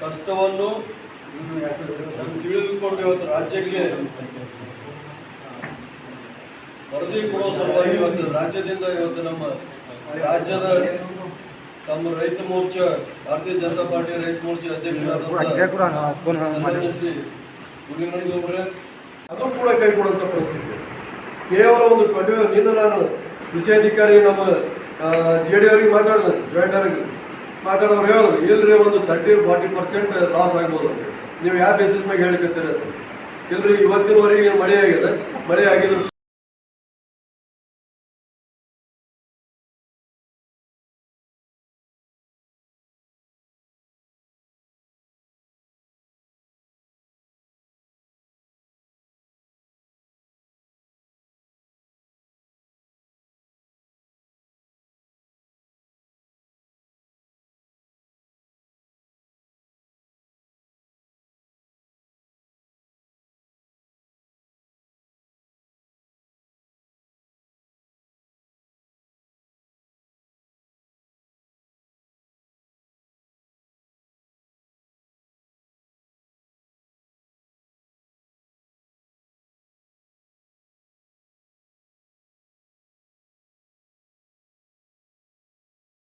ಕಷ್ಟವನ್ನು ತಿಳಿದುಕೊಂಡು ಇವತ್ತು ರಾಜ್ಯಕ್ಕೆ ವರದಿ ಕೊಡೋ ಸಲುವಾಗಿ ಇವತ್ತು ರಾಜ್ಯದಿಂದ ಇವತ್ತು ನಮ್ಮ ರಾಜ್ಯದ ತಮ್ಮ ರೈತ ಮೋರ್ಚಾ, ಭಾರತೀಯ ಜನತಾ ಪಾರ್ಟಿ ರೈತ ಮೋರ್ಚಾ ಅಧ್ಯಕ್ಷರಾದ ಶ್ರೀ ಅವರೇ, ಅದು ಕೂಡ ಕೈ ಪರಿಸ್ಥಿತಿ. ಕೇವಲ ಒಂದು ಟ್ವೆಂಟಿ ನಿನ್ನ ನಾನು ವಿಷಯಾಧಿಕಾರಿ ನಮ್ಮ ಜೆ ಡಿ ಅವರಿಗೆ ಮಾತಾಡಿದೆ ಜಾಯಿಂಟ್ ಅವ್ರಿಗೆ. ಮಾತಾಡೋರು ಹೇಳಿದ್ರು ಇಲ್ರಿ ಒಂದು ತರ್ಟಿ ಫಾರ್ಟಿ ಪರ್ಸೆಂಟ್ ಲಾಸ್ ಆಗ್ಬೋದು ನೀವು ಯಾವ ಬೇಸಿಸ್ ಮ್ಯಾಗ ಹೇಳಿಕತ್ತೀರ ಇಲ್ರಿ, ಇವತ್ತಿನವರೆಗೆ ಮಳೆ ಆಗಿದೆ? ಮಳೆ ಆಗಿದ್ರು